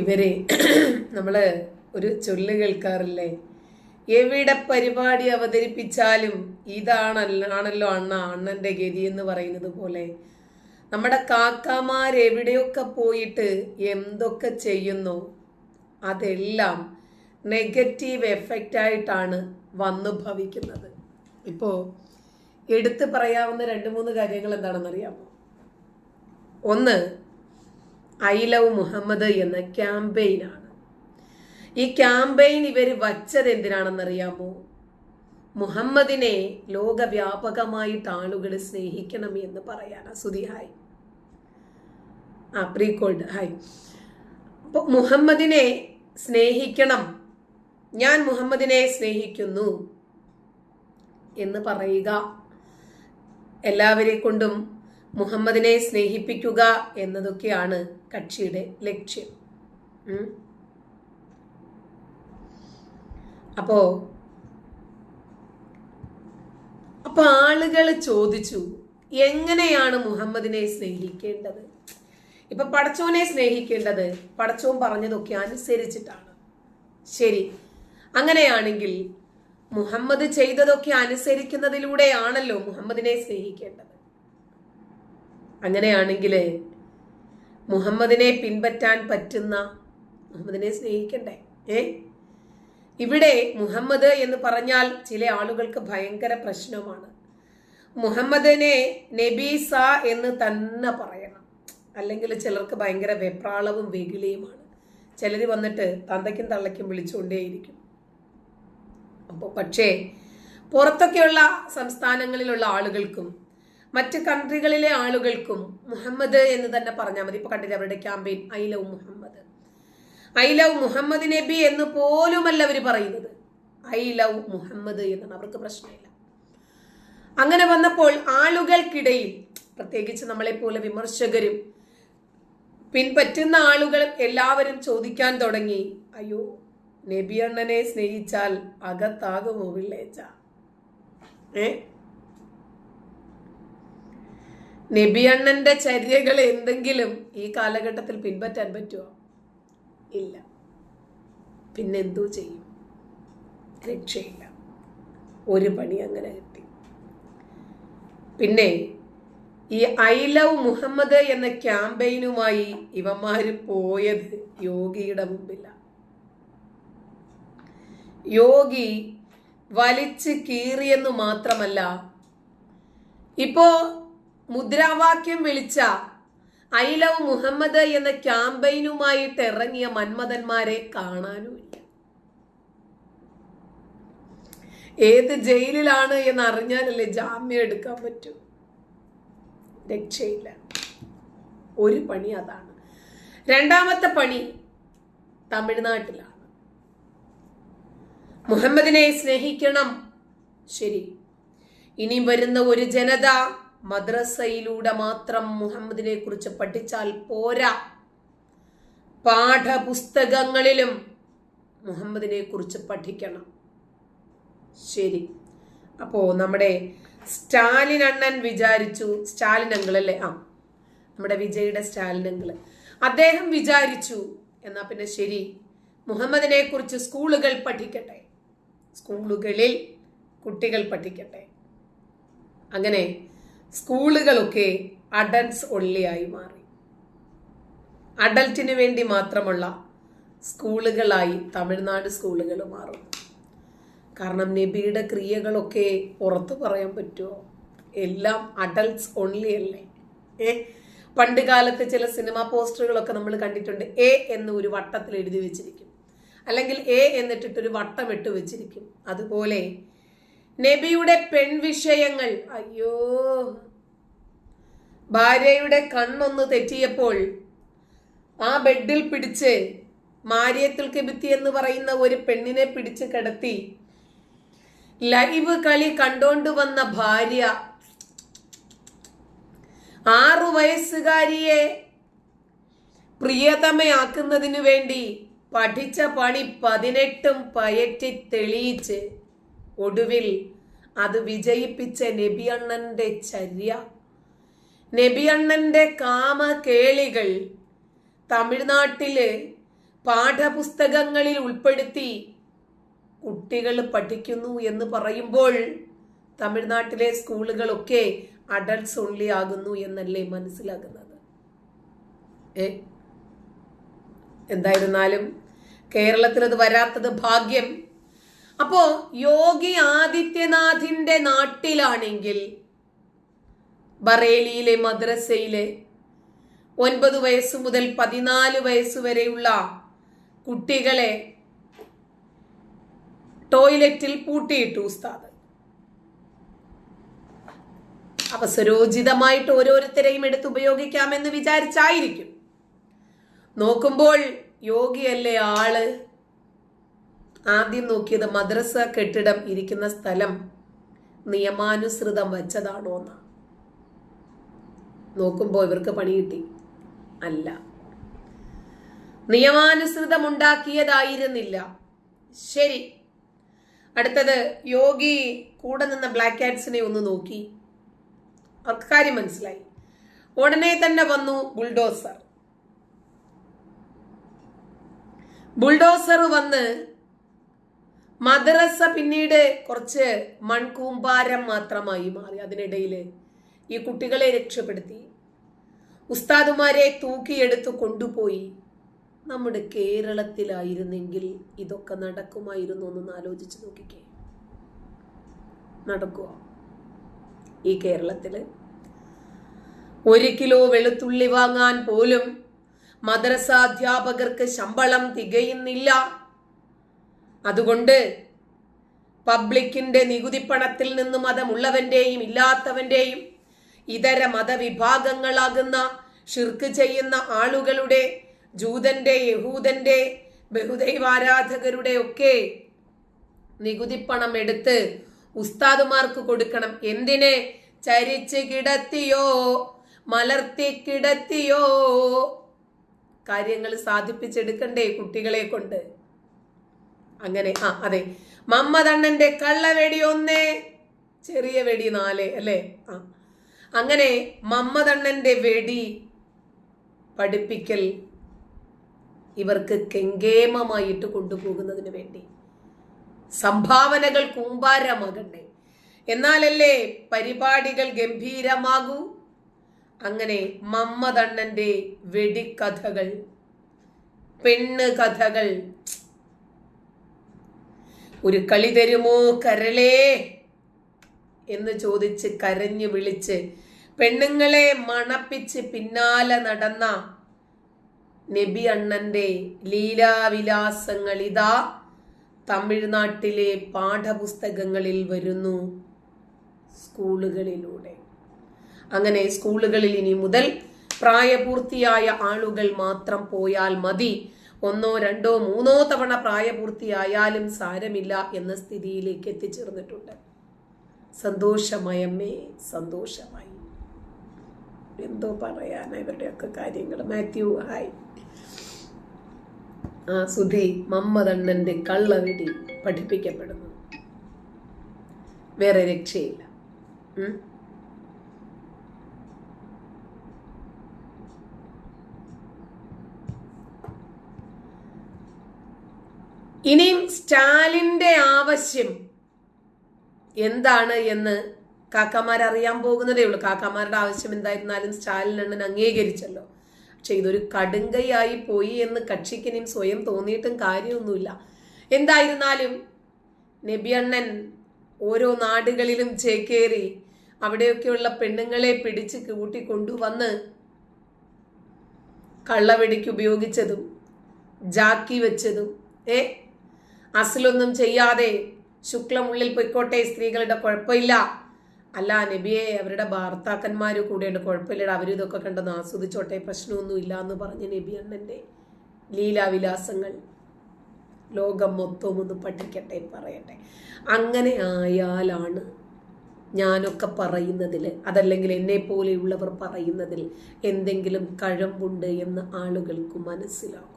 ഇവരെ നമ്മൾ ഒരു ചൊല്ല് കേൾക്കാറില്ലേ? എവിടെ പരിപാടി അവതരിപ്പിച്ചാലും ഇതാണല്ലോ ആണല്ലോ അണ്ണ അണ്ണന്റെ ഗതി എന്ന് പറയുന്നത് പോലെ. നമ്മുടെ കാക്കമാരെവിടെയൊക്കെ പോയിട്ട് എന്തൊക്കെ ചെയ്യുന്നു അതെല്ലാം നെഗറ്റീവ് എഫക്റ്റ് ആയിട്ടാണ് വന്നു ഭവിക്കുന്നത്. ഇപ്പോൾ എടുത്തു പറയാവുന്ന രണ്ട് മൂന്ന് കാര്യങ്ങൾ എന്താണെന്നറിയാമോ? ഒന്ന് ഐ ലവ് മുഹമ്മദ് എന്ന ക്യാമ്പയിനാണ്. ഈ ക്യാമ്പയിൻ ഇവർ വച്ചത് എന്തിനാണെന്നറിയാമോ? മുഹമ്മദിനെ ലോകവ്യാപകമായിട്ട് ആളുകൾ സ്നേഹിക്കണം എന്ന് പറയാനാ സുതി ഹായ്. ആ പ്രീ കോൾഡ് ഹായ്. അപ്പോൾ മുഹമ്മദിനെ സ്നേഹിക്കണം. ഞാൻ മുഹമ്മദിനെ സ്നേഹിക്കുന്നു എന്ന് പറയുക എല്ലാവരെ കൊണ്ടും മുഹമ്മദിനെ സ്നേഹിപ്പിക്കുക എന്നതൊക്കെയാണ് കക്ഷിയുടെ ലക്ഷ്യം. അപ്പോ അപ്പൊ ആളുകൾ ചോദിച്ചു എങ്ങനെയാണ് മുഹമ്മദിനെ സ്നേഹിക്കേണ്ടത്? ഇപ്പൊ പടച്ചോനെ സ്നേഹിക്കേണ്ടത് പടച്ചോൻ പറഞ്ഞതൊക്കെ അനുസരിച്ചിട്ടാണ്. ശരി. അങ്ങനെയാണെങ്കിൽ മുഹമ്മദ് ചെയ്തതൊക്കെ അനുസരിക്കുന്നതിലൂടെയാണല്ലോ മുഹമ്മദിനെ സ്നേഹിക്കേണ്ടത്. അങ്ങനെയാണെങ്കിൽ മുഹമ്മദിനെ പിൻപറ്റാൻ പറ്റുന്ന മുഹമ്മദിനെ സ്നേഹിക്കണ്ടേ? ഏ? ഇവിടെ മുഹമ്മദ് എന്ന് പറഞ്ഞാൽ ചില ആളുകൾക്ക് ഭയങ്കര പ്രശ്നമാണ്. മുഹമ്മദിനെ നബീസ എന്ന് തന്നെ പറയണം. അല്ലെങ്കിൽ ചിലർക്ക് ഭയങ്കര വെപ്രാളവും വെകിളിയുമാണ്. ചിലർ വന്നിട്ട് തന്തയ്ക്കും തള്ളയ്ക്കും വിളിച്ചുകൊണ്ടേയിരിക്കും. അപ്പോൾ പക്ഷേ പുറത്തൊക്കെയുള്ള സംസ്ഥാനങ്ങളിലുള്ള ആളുകൾക്കും മറ്റ് കൺട്രികളിലെ ആളുകൾക്കും മുഹമ്മദ് എന്ന് തന്നെ പറഞ്ഞാൽ മതി. ഇപ്പൊ കണ്ടില്ല അവരുടെ campaign? I love Muhammad. I love Muhammad Nabi എന്ന് പോലുമല്ല അവർ പറയുന്നത്. ഐ ലവ് മുഹമ്മദ് എന്നാണ്. അവർക്ക് പ്രശ്നമില്ല. അങ്ങനെ വന്നപ്പോൾ ആളുകൾക്കിടയിൽ പ്രത്യേകിച്ച് നമ്മളെ പോലെ വിമർശകരും പിൻപറ്റുന്ന ആളുകൾ എല്ലാവരും ചോദിക്കാൻ തുടങ്ങി. അയ്യോ നബി അണ്ണനെ സ്നേഹിച്ചാൽ അകത്താകുമോ വിള്ളേച്ച ഏ? നബിയണ്ണന്റെ ചര്യകൾ എന്തെങ്കിലും ഈ കാലഘട്ടത്തിൽ പിൻപറ്റാൻ പറ്റുമോ ഇല്ല. പിന്നെന്തോ ചെയ്യും? രക്ഷയില്ല. ഒരു പണി അങ്ങനെ കിട്ടി. പിന്നെ ഈ ഐ ലവ് മുഹമ്മദ് എന്ന ക്യാമ്പയിനുമായി ഇവന്മാർ പോയത് യോഗിയുടെ മുമ്പില്ല യോഗി വലിച്ച് കീറിയെന്നു മാത്രമല്ല ഇപ്പോ മുദ്രാവാക്യം വിളിച്ച ഐ ലവ് മുഹമ്മദ് എന്ന ക്യാമ്പയിനുമായിട്ട് ഇറങ്ങിയ മന്മഥന്മാരെ കാണാനുമില്ല. ഏത് ജയിലിലാണ് എന്ന് അറിഞ്ഞാലല്ലേ ജാമ്യം എടുക്കാൻ പറ്റൂ? രക്ഷയില്ല. ഒരു പണി അതാണ്. രണ്ടാമത്തെ പണി തമിഴ്നാട്ടിലാണ്. മുഹമ്മദിനെ സ്നേഹിക്കണം. ശരി. ഇനി വരുന്ന ഒരു ജനത മദ്രസയിലൂടെ മാത്രം മുഹമ്മദിനെ കുറിച്ച് പഠിച്ചാൽ പോരാ. പാഠപുസ്തകങ്ങളിലും മുഹമ്മദിനെ കുറിച്ച് പഠിക്കണം. ശരി. അപ്പോ നമ്മുടെ സ്റ്റാലിൻ അണ്ണൻ വിചാരിച്ചു സ്റ്റാലിൻ അങ്കിൾ അല്ലേ? ആ. നമ്മുടെ വിജയുടെ സ്റ്റാലിൻ അങ്കിൾ അദ്ദേഹം വിചാരിച്ചു എന്നാ പിന്നെ ശരി. മുഹമ്മദിനെ കുറിച്ച് സ്കൂളുകൾ പഠിക്കട്ടെ. സ്കൂളുകളിൽ കുട്ടികൾ പഠിക്കട്ടെ. അങ്ങനെ സ്കൂളുകളൊക്കെ അഡൽട്സ് ഒള്ളിയായി മാറി. അഡൽറ്റിന് വേണ്ടി മാത്രമുള്ള സ്കൂളുകളായി തമിഴ്നാട് സ്കൂളുകൾ മാറും. കാരണം നബിയുടെ ക്രിയകളൊക്കെ പുറത്തു പറയാൻ പറ്റുമോ എല്ലാം അഡൽട്സ് ഓൺലി അല്ലേ? ഏ? പണ്ട് കാലത്ത് ചില സിനിമാ പോസ്റ്ററുകളൊക്കെ നമ്മൾ കണ്ടിട്ടുണ്ട്. എ എന്ന് ഒരു വട്ടത്തിൽ എഴുതി വെച്ചിരിക്കും. അല്ലെങ്കിൽ എ എന്നിട്ടിട്ടൊരു വട്ടം ഇട്ട് വെച്ചിരിക്കും. അതുപോലെ നബിയുടെ പെൺവിഷയങ്ങൾ. അയ്യോ. ഭാര്യയുടെ കണ്ണൊന്ന് തെറ്റിയപ്പോൾ ആ ബെഡിൽ പിടിച്ച് മാരിയത്തുൽ കെബിത്തി എന്ന് പറയുന്ന ഒരു പെണ്ണിനെ പിടിച്ച് കിടത്തി ലൈവ് കളി കണ്ടോണ്ട് വന്ന ഭാര്യ ആറു വയസ്സുകാരിയെ പ്രിയതമയാക്കുന്നതിനു വേണ്ടി പഠിച്ച പണി പതിനെട്ടും പയറ്റി തെളിയിച്ച് ഒടുവിൽ അത് വിജയിപ്പിച്ച നബിയണ്ണന്റെ ചര്യ. നബിയണ്ണന്റെ കാമ കേളികൾ തമിഴ്നാട്ടിലെ പാഠപുസ്തകങ്ങളിൽ ഉൾപ്പെടുത്തി കുട്ടികൾ പഠിക്കുന്നു എന്ന് പറയുമ്പോൾ തമിഴ്നാട്ടിലെ സ്കൂളുകളൊക്കെ അഡൾട്ട്സ് ഓൺലി ആകുന്നു എന്നല്ലേ മനസ്സിലാകുന്നത്? ഏ? എന്തായിരുന്നാലും കേരളത്തിൽ അത് വരാത്തത് ഭാഗ്യം. അപ്പോ യോഗി ആദിത്യനാഥിന്റെ നാട്ടിലാണെങ്കിൽ ബറേലിയിലെ മദ്രസയിലെ ഒൻപത് വയസ്സ് മുതൽ പതിനാല് വയസ്സ് വരെയുള്ള കുട്ടികളെ ടോയ്ലറ്റിൽ പൂട്ടിയിട്ടു ഉസ്താദ്. അവസരോചിതമായിട്ട് ഓരോരുത്തരെയും എടുത്ത് ഉപയോഗിക്കാമെന്ന് വിചാരിച്ചായിരിക്കും. നോക്കുമ്പോൾ യോഗിയല്ലേ ആൾ? ആദ്യം നോക്കിയത് മദ്രസ കെട്ടിടം ഇരിക്കുന്ന സ്ഥലം നിയമാനുസൃതം വച്ചതാണോ എന്ന്. നോക്കുമ്പോൾ ഇവർക്ക് പണി കിട്ടി. അല്ല. നിയമാനുസൃതം ഉണ്ടാക്കിയതായിരുന്നില്ല. ശരി. അടുത്തത് യോഗി കൂടെ നിന്ന ബ്ലാക്ക് ആറ്റ്സിനെ ഒന്ന് നോക്കി. അവർക്ക് കാര്യം മനസ്സിലായി. ഉടനെ തന്നെ വന്നു ബുൾഡോസർ. ബുൾഡോസർ വന്ന് മദ്രസ പിന്നീട് കുറച്ച് മൺകൂമ്പാരം മാത്രമായി മാറി അതിനിടയിൽ ഈ കുട്ടികളെ രക്ഷപ്പെടുത്തി. ഉസ്താദുമാരെ തൂക്കിയെടുത്ത് കൊണ്ടുപോയി. നമ്മുടെ കേരളത്തിലായിരുന്നെങ്കിൽ ഇതൊക്കെ നടക്കുമായിരുന്നു എന്നൊന്ന് ആലോചിച്ച് നോക്കിക്കേ. നടക്കുക ഈ കേരളത്തിൽ ഒരു കിലോ വെളുത്തുള്ളി വാങ്ങാൻ പോലും മദ്രസാധ്യാപകർക്ക് ശമ്പളം തികയുന്നില്ല. അതുകൊണ്ട് പബ്ലിക്കിന്റെ നികുതി പണത്തിൽ നിന്ന് മതമുള്ളവന്റെയും ഇല്ലാത്തവന്റെയും ഇതര മതവിഭാഗങ്ങളാകുന്ന ഷിർക്ക് ചെയ്യുന്ന ആളുകളുടെ ജൂതന്റെ യഹൂദന്റെ ബഹുദൈവാരാധകരുടെ ഒക്കെ നികുതി പണം എടുത്ത് ഉസ്താദുമാർക്ക് കൊടുക്കണം. എന്തിനെ? ചരിച്ച് കിടത്തിയോ? മലർത്തി കിടത്തിയോ? കാര്യങ്ങൾ സാധിപ്പിച്ചെടുക്കണ്ടേ കുട്ടികളെ കൊണ്ട്? അങ്ങനെ ആ അതെ. മമ്മതണ്ണന്റെ കള്ളവെടി ഒന്ന് ചെറിയ വെടി നാല് അല്ലേ? ആ. അങ്ങനെ മമ്മതണ്ണന്റെ വെടി പഠിപ്പിക്കൽ ഇവർക്ക് കെങ്കേമമായിട്ട് കൊണ്ടുപോകുന്നതിന് വേണ്ടി. സംഭാവനകൾ കൂമ്പാരമാകണ്ടേ. എന്നാലല്ലേ പരിപാടികൾ ഗംഭീരമാകൂ? അങ്ങനെ മമ്മതണ്ണന്റെ വെടിക്കഥകൾ പെണ്ണ് കഥകൾ ഒരു കളി തരുമോ കരളേ? എന്ന് ചോദിച്ച് കരഞ്ഞു വിളിച്ച് പെണ്ണുങ്ങളെ മണപ്പിച്ച് പിന്നാലെ നടന്ന നബി അണ്ണന്റെ ലീലാവിലാസങ്ങൾ ഇതാ തമിഴ്നാട്ടിലെ പാഠപുസ്തകങ്ങളിൽ വരുന്നു സ്കൂളുകളിലൂടെ. അങ്ങനെ സ്കൂളുകളിൽ ഇനി മുതൽ പ്രായപൂർത്തിയായ ആളുകൾ മാത്രം പോയാൽ മതി. ഒന്നോ രണ്ടോ മൂന്നോ തവണ പ്രായപൂർത്തിയായാലും സാരമില്ല എന്ന സ്ഥിതിയിലേക്ക് എത്തിച്ചേർന്നിട്ടുണ്ട്. സന്തോഷമയമ്മേ സന്തോഷമായി. എന്തോ പറയാന ഇവരുടെയൊക്കെ കാര്യങ്ങൾ. മാത്യു ഹായ്. ആ സുധി മമ്മതണ്ണന്റെ കള്ളവിടി പഠിപ്പിക്കപ്പെടുന്നു. വേറെ രക്ഷയില്ല. ഇനിയും സ്റ്റാലിന്റെ ആവശ്യം എന്താണ് എന്ന് കാക്കമാർ അറിയാൻ പോകുന്നതേ ഉള്ളൂ. കാക്കമാരുടെ ആവശ്യം എന്തായിരുന്നാലും സ്റ്റാലിൻ അണ്ണൻ അംഗീകരിച്ചല്ലോ. പക്ഷെ ഇതൊരു കടുങ്കയായി പോയി എന്ന് കക്ഷിക്കിനിയും സ്വയം തോന്നിയിട്ടും കാര്യമൊന്നുമില്ല. എന്തായിരുന്നാലും നബി അണ്ണൻ ഓരോ നാടുകളിലും ചേക്കേറി അവിടെയൊക്കെയുള്ള പെണ്ണുങ്ങളെ പിടിച്ച് കൂട്ടി കൊണ്ടുവന്ന് കള്ളവെടിക്ക് ഉപയോഗിച്ചതും ജാക്കി വെച്ചതും ഏ? അസിലൊന്നും ചെയ്യാതെ ശുക്ലം ഉള്ളിൽ പൊയ്ക്കോട്ടെ സ്ത്രീകളുടെ കുഴപ്പമില്ല. അല്ല നബിയെ അവരുടെ ഭർത്താക്കന്മാർ കൂടെയുണ്ട്. കുഴപ്പമില്ല അവരും ഇതൊക്കെ കണ്ടെന്ന് ആസ്വദിച്ചോട്ടെ പ്രശ്നമൊന്നും ഇല്ല എന്ന് പറഞ്ഞ നബി അണ്ണന്റെ ലീലാവിലാസങ്ങൾ ലോകം മൊത്തവും ഒന്ന് പഠിക്കട്ടെ പറയട്ടെ. അങ്ങനെ ആയാലാണ് ഞാനൊക്കെ പറയുന്നതിൽ അതല്ലെങ്കിൽ എന്നെ പോലെയുള്ളവർ പറയുന്നതിൽ എന്തെങ്കിലും കഴമ്പുണ്ട് എന്ന് ആളുകൾക്ക് മനസ്സിലാക്കും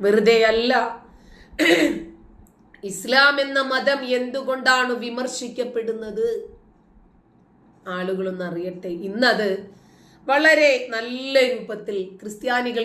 വെറുതെ അല്ല ഇസ്ലാം എന്ന മതം എന്തുകൊണ്ടാണ് വിമർശിക്കപ്പെടുന്നത്? ആളുകളൊന്നും അറിയട്ടെ. ഇന്നത് വളരെ നല്ല രൂപത്തിൽ ക്രിസ്ത്യാനികൾ